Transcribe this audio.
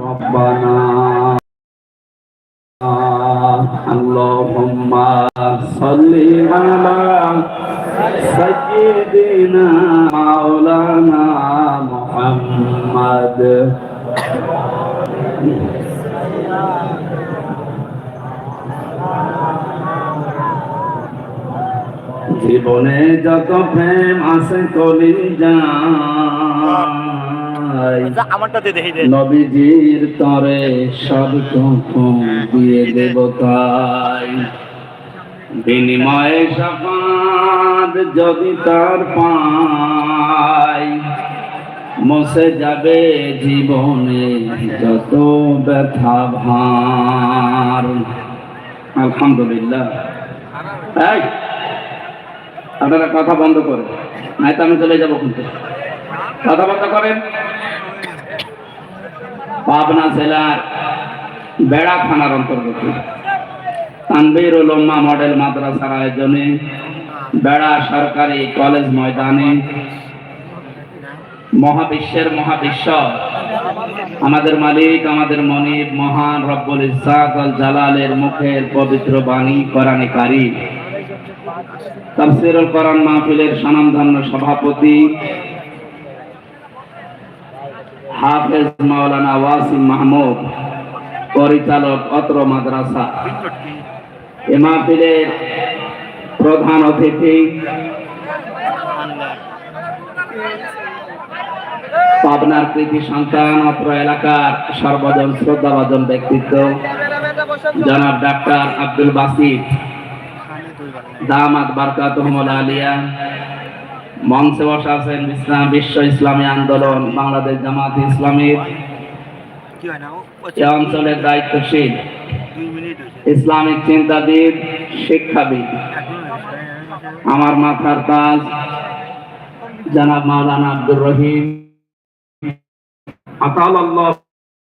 ربنا اللهم صل على سيدنا مولانا محمد জীবনে যত প্রেম আছে কলি যায় যা আমারটাতে তরে সব দিয়ে দেব তাই বিনিময়ে সপাদ যদি তার পাই, মসে যাবে জীবনে যত ব্যথা ভার। আলহামদুলিল্লাহ। আপনারা কথা বন্ধ করেন তো আমি চলে যাব কিন্তু। কথা বন্ধ করেন। পাবনা জেলার বেড়া থানার অন্তর্গত। তানবির উলম্মা মডেল মাদ্রাসার আয়োজনে বেড়া সরকারি কলেজ ময়দানে মহাবিশ্বের মহাবিশ্ব, আমাদের মালিক, আমাদের মনিব, মহান রব্বুল আল জালালের মুখের পবিত্র বাণী কোরআনে কারি তাফসিরুল কোরআন মাহফিলের স্বনামধন্য সভাপতি হাফেজ মাওলানা ওয়াসিম মাহমুদ, পরিচালক অত্র মাদ্রাসা। এ প্রধান অতিথি পাবনার কৃতি সন্তান, অত্র এলাকার সর্বজন শ্রদ্ধাভাজন ব্যক্তিত্ব, জনাব ডাক্তার আব্দুল বাসির দামাত বারকাতুহমুল আলিয়া মঞ্চে বসা আছেন ইসলাম বিশ্ব ইসলামী আন্দোলন বাংলাদেশ জামাত এ অঞ্চলের দায়িত্বশীল। ইসলামিক চিন্তাবিদ শিক্ষাবিদ। আমার মাথার কাজ জানাব মাওলানা আব্দুর রহিম। আতাল আল্লাহ